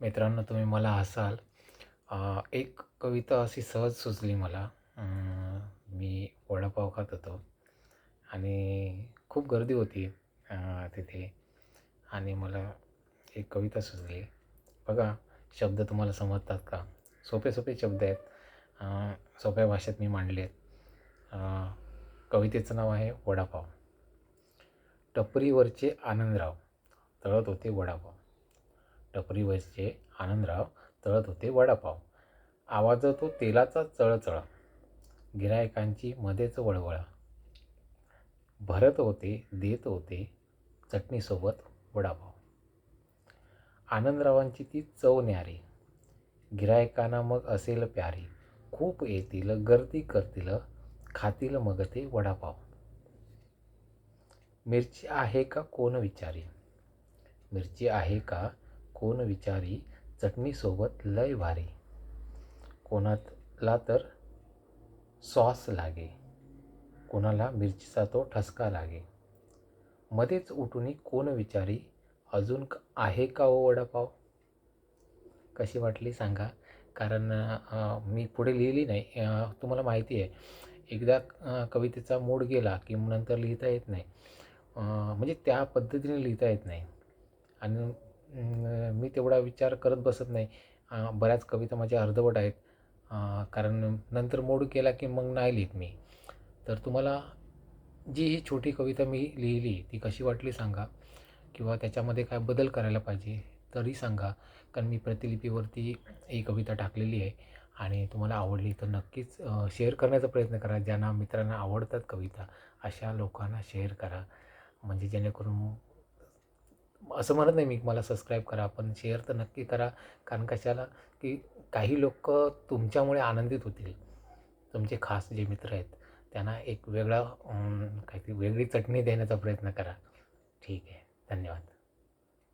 मित्रांनो तुम्ही मला हसाल. एक कविता अशी सहज सुचली मला. मी वडापाव खात होतो आणि खूप गर्दी होती तिथे. आणि मला एक कविता सुचली. बघा शब्द तुम्हाला समजतात का? सोपे सोपे शब्द आहेत. सोप्या भाषेत मी मांडले आहेत. कवितेचं नाव आहे वडापाव. टपरीवरचे आनंदराव. तळत होते वडापाव. टपरीवरचे आनंदराव तळत होते वडापाव. आवाज तो तेलाचा चळचळ गिरायकांची मध्येच वळवळ. भरत होते देत होते चटणीसोबत वडापाव. आनंदरावांची ती चव न्यारी. गिरायकांना मग असेल प्यारी. खूप येतील गर्दी करतील खातील मग ते वडापाव. मिरची आहे का कोण विचारी? मिरची आहे का कोण विचारी चटणीसोबत लय भारी. कोणाला तर सॉस लागे कोणाला मिरचीचा तो ठसका लागे. मध्येच उठून कोण विचारी अजून आहे का ओ वडापाव? कशी वाटली सांगा. कारण मी पुढे लिहिली नाही. तुम्हाला माहिती आहे एकदा कवितेचा मूड गेला की नंतर लिहिता येत नाही. म्हणजे त्या पद्धतीने लिहिता येत नाही. आणि मी तेवढा विचार करत बसत नाही. बऱ्याच कविता माझ्या अर्धवट आहेत. कारण नंतर मोड केला की मग नाही लिहित मी. तर तुम्हाला जी ही छोटी कविता मी लिहिली ती कशी वाटली सांगा. किंवा त्याच्यामध्ये काय बदल करायला पाहिजे तरी सांगा. कारण मी प्रतिलिपीवरती ही कविता टाकलेली आहे. आणि तुम्हाला आवडली तर नक्कीच शेअर करण्याचा प्रयत्न करा. ज्यांना मित्रांना आवडतात कविता अशा लोकांना शेअर करा. म्हणजे जेणेकरून असं म्हणत नाही मी मला सबस्क्राईब करा पण शेअर तर नक्की करा. कारण कशाला? की काही लोक तुमच्यामुळे आनंदित होतील. तुमचे खास जे मित्र आहेत त्यांना एक वेगळा काहीतरी वेगळी चटणी देण्याचा प्रयत्न करा. ठीक आहे. धन्यवाद.